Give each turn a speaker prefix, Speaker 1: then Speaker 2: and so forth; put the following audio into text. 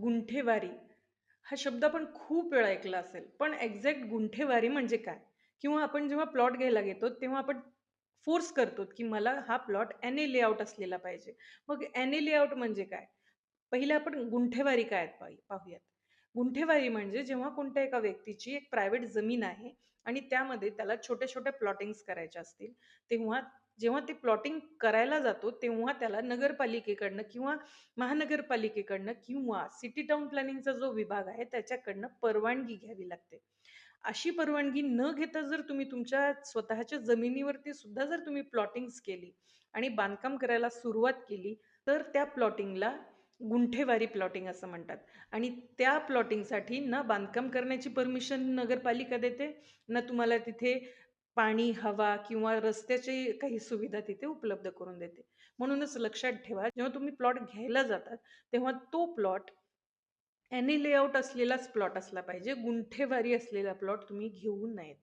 Speaker 1: गुंठेवारी. हा शब्द आपण खूप वेळा ऐकला असेल. पण एक्झॅक्ट गुंठेवारी म्हणजे काय? किंवा आपण जेव्हा प्लॉट घ्यायला घेतो तेव्हा आपण फोर्स करतो की मला हा प्लॉट एन ए लेआउट असलेला पाहिजे. मग एन ए लेआउट म्हणजे काय? पहिले आपण गुंठेवारी काय आहेत पाहू- पाहूयात? गुंठेवारी म्हणजे जेव्हा कोणत्या एका व्यक्तीची एक प्रायव्हेट जमीन आहे आणि त्यामध्ये त्याला छोट्या छोट्या प्लॉटिंग्स करायच्या असतील तेव्हा जेव्हा ते प्लॉटिंग करायला जातो तेव्हा त्याला नगरपालिकेकडनं किंवा महानगरपालिकेकडनं किंवा सिटी टाउन प्लॅनिंगचा जो विभाग आहे त्याच्याकडनं परवानगी घ्यावी लागते. अशी परवानगी न घेता जर तुम्ही तुमच्या स्वतःच्या जमिनीवरती सुद्धा जर तुम्ही प्लॉटिंग्स केली आणि बांधकाम करायला सुरुवात केली तर त्या प्लॉटिंगला गुंठेवारी प्लॉटिंग असं म्हणतात. आणि त्या प्लॉटिंगसाठी ना बांधकाम करण्याची परमिशन नगरपालिका देते. ना तुम्हाला तिथे पाणी हवा किंवा रस्त्याची काही सुविधा तिथे उपलब्ध करून देते. म्हणूनच लक्षात ठेवा जेव्हा तुम्ही प्लॉट घ्यायला जातात तेव्हा तो प्लॉट एनी लेआउट असलेलाच प्लॉट असला पाहिजे. गुंठेवारी असलेला प्लॉट तुम्ही घेऊ नयेत.